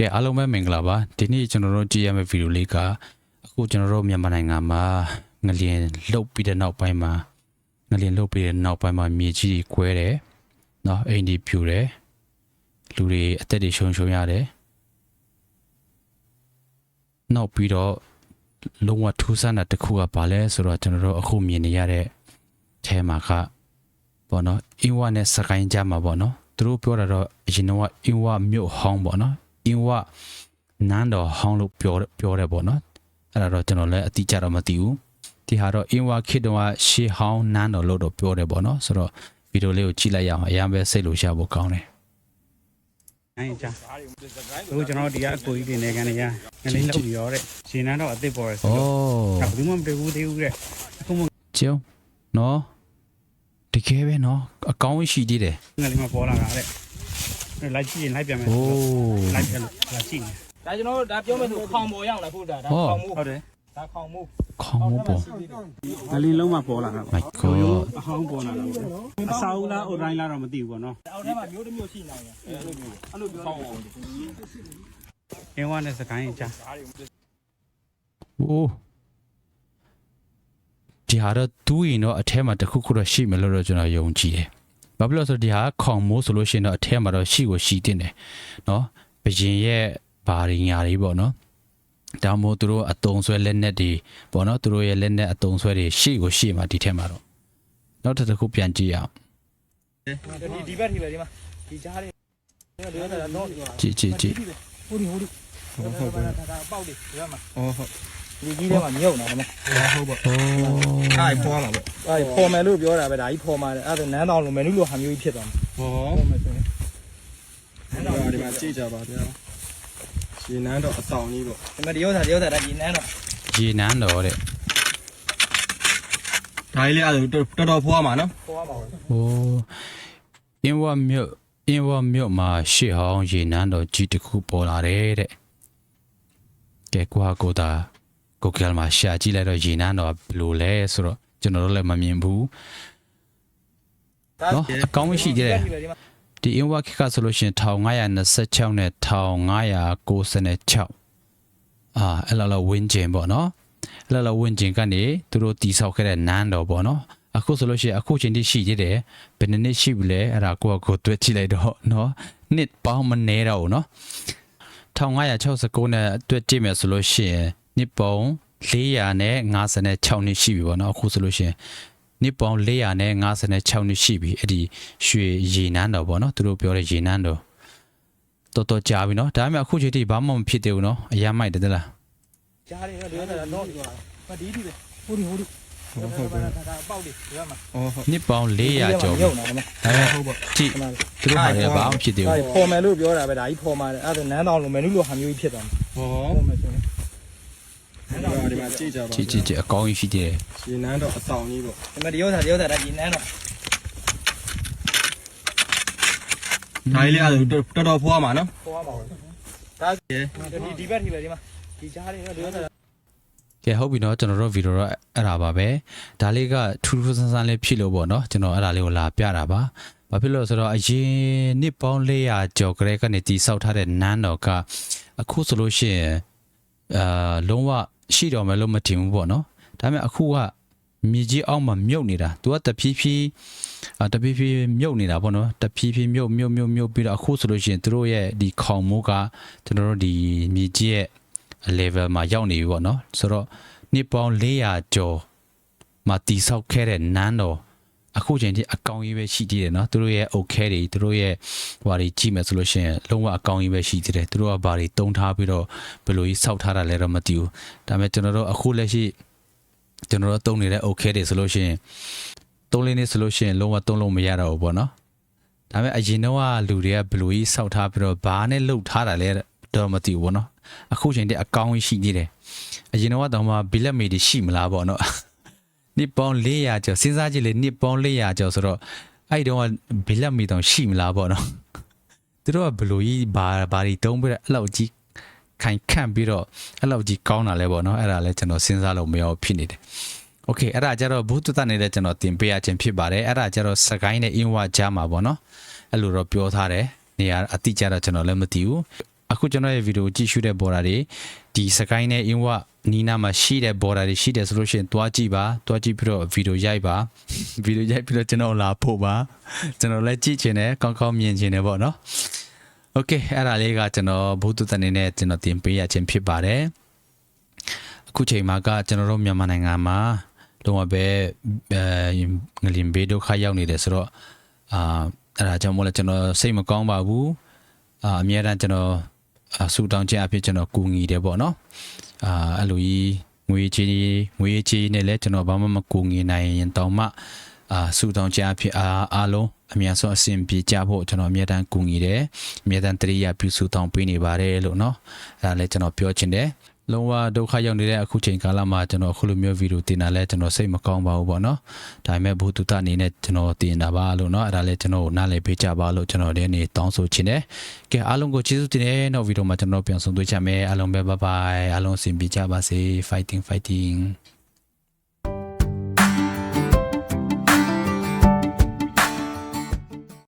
ကဲအားလုံးပဲမင်္ဂလာပါဒီနေ့ကျွန်တော်တို့ကြည့်ရမယ့်ဗီဒီယိုလေးကအခုကျွန်တော်တို့မြန်မာနိုင်ငံမှာငလျင်လှုပ်ပြီးတဲ့နောက်ပိုင်းမှာငလျင်လှုပ်ပြီးတဲ့နောက်ပိုင်းမှာမြေကြီးတွေကွဲတယ်နော်အိမ်တွေပြိုတယ်လူတွေအသက်တွေရှုံရှုံရတယ်နောက်ပြီးတော့လုံးဝထူးဆန်းတာတစ်ခုကဘာလဲဆိုတော့ကျွန်တော်တို့အခုမြင်နေရတဲ့အဲမှာကပေါ့နော်အင်ဝါနဲ့စကိုင်းကြမှာပေါ့နော်သူတို့ပြောတာတော့အရင်တော့အင်ဝါမြို့ဟောင်းပေါ့နော် အင်းဝနန်းတော်ဟောင်းလို့ပြောပြောတယ်ပေါ့နော်အဲ့ဒါတော့ကျွန်တော်လည်းအတိအကျတော့မသိဘူးဒီဟာတော့အင်းဝခေတ်တုန်းကရှေးဟောင်းနန်းတော်လို့တော့ပြောတယ်ပေါ့နော်ဆိုတော့ဗီဒီယိုလေးကိုကြည့်လိုက်ရအောင်အရင်ပဲစိတ်လို့ရှာဖို့ကောင်းတယ်အဲ့ကြာတို့ကျွန်တော်ဒီကအကိုကြီးတွေနေကန်နေရငလေးလောက်ပြီးရောတဲ့ရှင်နန်းတော့အစ်စ်ပေါ်ရဩဆိုတော့ဘယ်သူမှမတွေ့ဘူးသေးဘူးတဲ့အခုမှကျုံနော်တကယ်ပဲနော်အကောင်းရှိသေးတယ်ငလေးမှပေါ်လာတာတဲ့ လိုက်ကြည့်ရင်လိုက်ပြန်မယ်လိုက်ပြန်လာကြည့်နေဒါကျွန်တော်ဒါပြောမယ်ဆိုခေါင်ပေါ်ရောက်လာဖို့ဒါဒါခေါင်မိုးဟုတ်တယ်ဒါခေါင်မိုးခေါင်းပေါ်ဒါလင်းလုံးမှာပေါ်လာတာပေါ့ရိုးအဟောင်းပေါ်လာတာပေါ့အစာဦးလားအိုတိုင်းလားတော့မသိဘူးပေါ့နော်အောက်ထဲမှာမျိုးတစ်မျိုးရှိနိုင်တယ်အဲ့လိုမျိုးအဲ့လိုပြောတော့အင်းဝါနဲ့စကိုင်းကြားโอ้ဒီဟာတော့သူ့ရင်တော့အထဲမှာတခုခုတော့ရှိမယ်လို့တော့ကျွန်တော်ယုံကြည်တယ် ဘာဖြစ်လို့လဲဆိုတော့ဒီဟာခေါင်မိုးဆိုလို့ရှိရင်တော့အထဲမှာတော့ရှိကိုရှိတင်တယ်။နော်ဘရင်ရဲ့ဘာတွေညာတွေပေါ့နော်။ဒါမို့သူတို့အတုံဆွဲလက်နက်တွေပေါ့နော်သူတို့ရဲ့လက်နက်အတုံဆွဲတွေရှိကိုရှိမှာဒီထဲမှာတော့နောက်တစ်ခုပြန်ကြည့်အောင်ဒီဒီဘက်ထိပဲဒီမှာဒီကြားလေးဒီကတော့တော့ကြည့်ကြည့်ကြည့်ဟိုဒီဟိုဒီဟုတ်ဟုတ်ဒါဒါပေါက်လေးဒီဘက်မှာအော်ဟုတ် ဒီကြီးထဲမှာမြုပ်နေတာဒါဟုတ်ပါအိုးအဲ့ပေါ်လာပေါ့အဲ့ဖော်မယ်လို့ပြောတာပဲဒါကြီးဖော်မှာအဲ့ဒါနန်းတော်လိုမယ်နုလိုဟာမျိုးကြီးဖြစ်သွားမှာဟောဖော်မယ်ဆိုရင်ဒီမှာကြည့်ကြပါဗျာရှင်နန်းတော့အဆောင်ကြီးပေါ့ဒီမှာဒီဥစ္စာဒီဥစ္စာဒါဒီနန်းတော်ရေနန်းတော်တဲ့ဒါကြီးလေးအဲ့ဒါတော်တော်ဖွားမှာနော်ဖော်ရမှာပါ။အိုးအင်းဝမြို့အင်းဝမြို့မှာရှေ့ဟောင်းရေနန်းတော်ကြီးတစ်ခုပေါ်လာတယ်တဲ့။ကဲကွာကိုတာ ကိုကယ်မှာရှာကြည့်လိုက်တော့ရေနန်းတော်ဘယ်လိုလဲဆိုတော့ကျွန်တော်တို့လည်းမမြင်ဘူး။နော်အကောင်းမရှိသေးတယ်ဒီမှာဒီအင်းဝခေတ်ကဆိုလို့ရှိရင်1526နဲ့1596အာအဲ့လိုလိုဝင်းကျင်ပေါ့နော်အဲ့လိုလိုဝင်းကျင်ကနေသူတို့တီဆောက်ခဲ့တဲ့နန်းတော်ပေါ့နော်အခုဆိုလို့ရှိရင်အခုချိန်ထိရှိသေးတယ်ဘယ်နှစ်နှစ်ရှိပြီလဲအဲ့ဒါကိုယ့်အကိုတွေ့ကြည့်လိုက်တော့နော်နှစ်ပေါင်းမနေတော့ဘူးနော်1569နဲ့တွေ့ကြည့်မယ်ဆိုလို့ရှိရင် နှစ်ပေါင်း456နှစ်ရှိပြီပေါ့နော်အခုဆိုလို့ရှိရင်နှစ်ပေါင်း456နှစ်ရှိပြီအဲ့ဒီရွှေရေနန်းတော်ပေါ့နော်သူတို့ပြောတဲ့ရေနန်းတော်တော်တော်ကြာပြီနော်ဒါပေမဲ့အခုချိန်ထိဘာမှမဖြစ်သေးဘူးနော်အရမ်းမိုက်တယ်တလားကြားလေးဒီဥစ္စာတော့မဒီဒီပဲဟိုဒီဟိုဒီဟုတ်ဟုတ်ဒါဒါပေါက်လေးဒီဘက်မှာအော်ဟုတ်နှစ်ပေါင်း400ကျော်ပြီမြုပ်နေတာဒါဒါပေမဲ့ကြည့်သူတို့ဟာလည်းဘာမှမဖြစ်သေးအဲ့ဘူးဖော်မယ်လို့ပြောတာပဲဒါကြီးဖော်မှာအဲ့ဒါနန်းတော်လိုမယ်နုလိုဟာမျိုးကြီးဖြစ်သွားမှာဟောဖော်မယ်ဆိုရင် ဒီမှာကြည့်ကြပါကြည့်ကြည့်ကြည့်အကောင်းကြီးရှိသေးတယ်ရှင်နန်းတော့အဆောင်ကြီးပေါ့ဒီမှာဒီဥစ္စာဒီဥစ္စာဒါဒီနန်းတော်ဒါကြီးလေးအဲ့ဒါတော်တော်ဖွားမှာနော်ဖော်ရမှာပါဒါဒီဒီဘက်ထိပဲဒီမှာဒီကြားလေးဒီဥစ္စာကဲဟုတ်ပြီနော်ကျွန်တော်တို့ဗီဒီယိုတော့အဲ့ဒါပါပဲဒါလေးကထူးထူးဆန်းဆန်းလေးဖြစ်လို့ပေါ့နော်ကျွန်တော်အဲ့ဒါလေးကိုလာပြတာပါဘာဖြစ်လို့လဲဆိုတော့အရင်နှစ်ပေါင်း400ကျော်ကလေးကနေတီဆောက်ထားတဲ့နန်းတော်ကအခုဆိုလို့ရှိရင်အာလုံးဝ ရှိတော်မယ်လို့မထင်ဘူးပေါ့နော်ဒါပေမဲ့အခုကမြေကြီးအောက်မှာမြုပ်နေတာသူကတဖြည်းဖြည်းအာတဖြည်းဖြည်းမြုပ်နေတာပေါ့နော်တဖြည်းဖြည်းမြုပ်မြုပ်မြုပ်မြုပ်ပြီးတော့အခုဆိုလို့ရှိရင်သူတို့ရဲ့ဒီခေါင်မိုးကကျွန်တော်တို့ဒီမြေကြီးရဲ့ level မှာရောက်နေပြီပေါ့နော်ဆိုတော့နှစ်ပေါင်း400ကျော်မှာတိဆောက်ခဲ့တဲ့နန်းတော် အခုချိန်ထိအကောင်ကြီးပဲရှိသေးတယ်နော်သူတို့ရဲ့အုတ်ခဲတွေသူတို့ရဲ့ဟိုဟာတွေကြည့်မယ်ဆိုလို့ရှိရင်လုံးဝအကောင်ကြီးပဲရှိသေးတယ်သူတို့ကဘာတွေတုံးထားပြီးတော့ဘယ်လိုကြီးဆောက်ထားတာလဲတော့မသိဘူးဒါပေမဲ့ကျွန်တော်တို့အခုလက်ရှိကျွန်တော်တို့တုံးနေတဲ့အုတ်ခဲတွေဆိုလို့ရှိရင်တုံးလေးနေဆိုလို့ရှိရင်လုံးဝတုံးလို့မရတော့ဘူးပေါ့နော်ဒါပေမဲ့အရင်တော့ကလူတွေကဘယ်လိုကြီးဆောက်ထားပြီးတော့ဘာနဲ့လှုပ်ထားတာလဲတော့မသိဘူးပေါ့နော်အခုချိန်တည်းအကောင်းကြီးရှိနေတယ်အရင်တော့တော့မှဘီလက်မေတွေရှိမလားပေါ့နော် နှစ်ပေါင်း400ကျော်စဉ်းစားကြည့်လေနှစ်ပေါင်း400ကျော်ဆိုတော့အဲ့ဒီတော့ဘီလက်မေတောင်ရှိမလားပေါ့နော်သူတို့ကဘလို့ကြီးဘာဘာတွေတုံးပြီးတော့အဲ့လောက်ကြီးခိုင်ခန့်ပြီးတော့အဲ့လောက်ကြီးကောင်းတာလဲပေါ့နော်အဲ့ဒါလဲကျွန်တော်စဉ်းစားလို့မရဘူးဖြစ်နေတယ်โอเคအဲ့ဒါကြတော့ဘူးတုတနေတဲ့ကျွန်တော်တင်ပေးရခြင်းဖြစ်ပါတယ်အဲ့ဒါကြတော့စကိုင်းနဲ့အင်းဝကြားမှာပေါ့နော်အဲ့လိုတော့ပြောထားတယ်နေရာအတိအကျတော့ကျွန်တော်လည်းမသိဘူး အခုကျွန်တော်ရဲ့ဗီဒီယိုကြည့်ရှုတဲ့ border တွေဒီစကိုင်းနဲ့အင်းဝ နီးနားမှာရှိတဲ့ border တွေရှိတယ်ဆိုလို့ရှိရင်တွားကြည့်ပါတွားကြည့်ပြီးတော့ဗီဒီယိုရိုက်ပါဗီဒီယိုရိုက်ပြီးတော့ကျွန်တော်လာဖို့ပါကျွန်တော်လည်းကြည့်ချင်တယ်ကောင်းကောင်းမြင်ချင်တယ်ပေါ့နော် okay အဲ့ဒါလေးကကျွန်တော်ဘုသူတန်နေနဲ့ကျွန်တော်တင်ပေးရခြင်းဖြစ်ပါတယ်အခုချိန်မှာကကျွန်တော်တို့မြန်မာနိုင်ငံမှာလုံးဝပဲအဲငလင်ဘေးဒုက္ခရောက်နေတယ်ဆိုတော့အာအဲ့ဒါကြောင့်မို့လဲကျွန်တော်စိတ်မကောင်းပါဘူးအာအများအားကျွန်တော်ဆူတောင်းခြင်းအဖြစ်ကျွန်တော်ကူညီတယ်ပေါ့နော် အာအဲ့လိုကြီးငွေချေးငွေချေးနဲ့လည်းကျွန်တော်ဘာမှမကူညီနိုင်ရင်တောင်မှအာဆူတောင်းချက်အဖြစ်အားအားလုံးအများဆုံးအဆင်ပြေကြဖို့ကျွန်တော်အများတန်းကူညီတယ်အများတန်းတရိယာပြုစုတောင်းပေးနေပါတယ်လို့နော်အဲ့ဒါလည်းကျွန်တော်ပြောချင်တယ် လုံးဝဒုက္ခရောက်နေတဲ့အခုချိန်ကာလမှာကျွန်တော်အခုလိုမျိုးဗီဒီယိုတင်တာလဲကျွန်တော်စိတ်မကောင်းပါဘူးပေါ့နော်ဒါပေမဲ့ဘုသူတအနေနဲ့ကျွန်တော်တင်တာပါလို့နော်အဲ့ဒါလဲကျွန်တော်နားလည်ပေးကြပါလို့ကျွန်တော်ဒီနေ့တောင်းဆိုချင်တယ်ကဲအားလုံးကိုကျေးဇူးတင်တယ်နောက်ဗီဒီယိုမှာကျွန်တော်ပြန်ဆုံတွေ့ကြမယ်အားလုံးပဲဘိုင်ဘိုင်အားလုံးအဆင်ပြေကြပါစေ fighting fighting